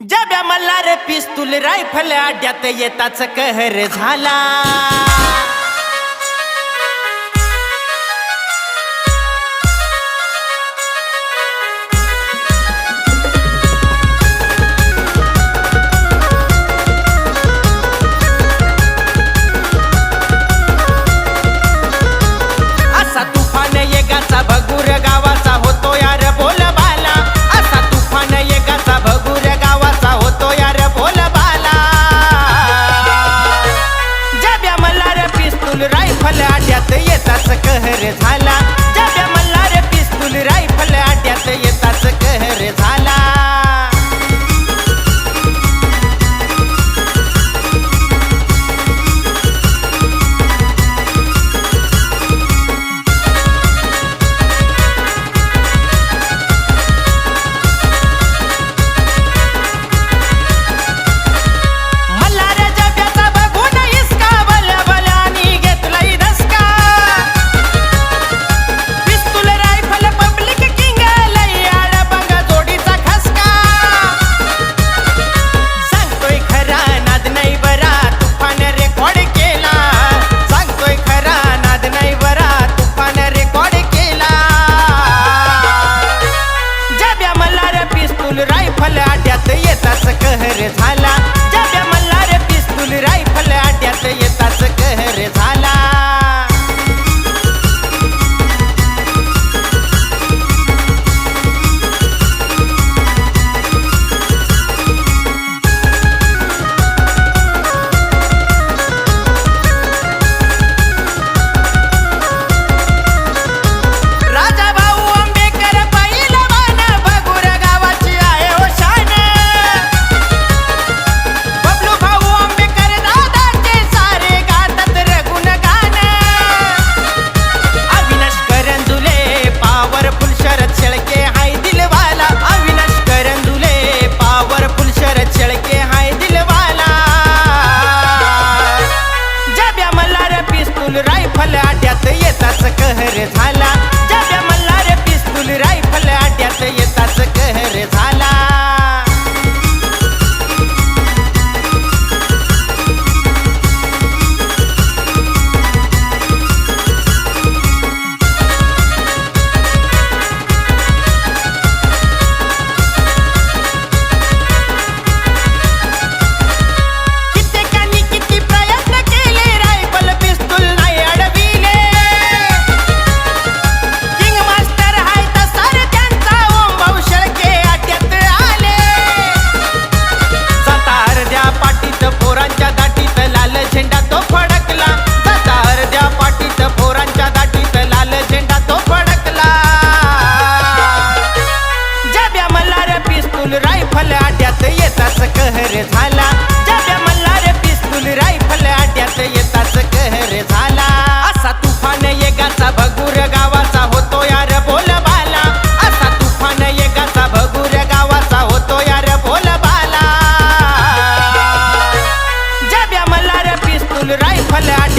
जब्या मल्हार पिस्तूल रायफल आड्यात येताच कहर झाला. রে থালা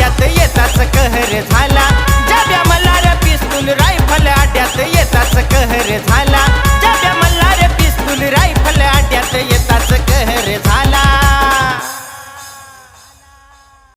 आड्यात येताच कहर झाला. जाब्या मला पिस्तूल रायफल आड्यात येताच कहर झाला.